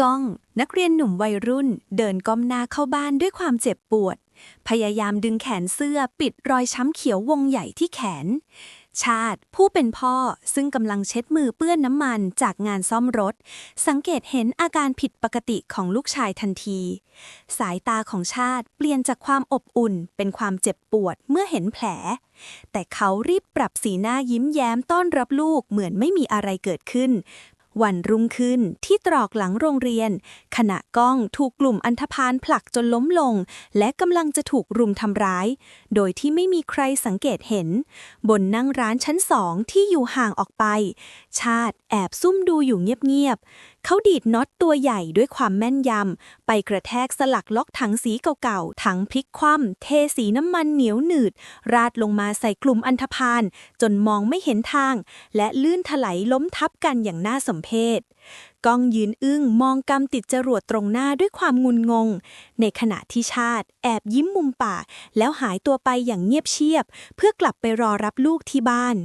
ก้อง นักเรียนหนุ่มวัยรุ่น เดินก้มหน้าเข้าบ้านด้วยความเจ็บปวด พยายามดึงแขนเสื้อปิดรอยช้ำเขียววงใหญ่ที่แขน ชาติผู้เป็นพ่อซึ่งกำลังเช็ดมือเปื้อนน้ำมันจากงานซ่อมรถ สังเกตเห็นอาการผิดปกติของลูกชายทันที สายตาของชาติเปลี่ยนจากความอบอุ่นเป็นความเจ็บปวดเมื่อเห็นแผล แต่เขารีบปรับสีหน้ายิ้มแย้มต้อนรับลูกเหมือนไม่มีอะไรเกิดขึ้น วันรุ่งขึ้นที่ตรอกหลังโรงเรียน ขณะก้องถูกกลุ่มอันธพาลผลักจนล้มลง และกำลังจะถูกรุมทำร้าย โดยที่ไม่มีใครสังเกตเห็น บนนั่งร้านชั้นสองที่อยู่ห่างออกไป ชาติแอบซุ่มดูอยู่เงียบๆ เขาดีดน็อตตัวใหญ่ด้วยความแม่นยำ ไปกระแทกสลักล็อกถังสีเก่าๆ ถังพลิกคว่ำเทสีน้ำมันเหนียวหนืด ราดลงมาใส่กลุ่มอันธพาลจนมองไม่เห็นทาง และลื่นถลายล้มทับกันอย่างน่าสมเพชก้องยืนอึ้งมองกำติดจรวดตรงหน้าด้วยความงุนงง ในขณะที่ชาติ แอบยิ้มมุมปาก แล้วหายตัวไปอย่างเงียบเชียบ เพื่อกลับไปรอรับลูกที่บ้าน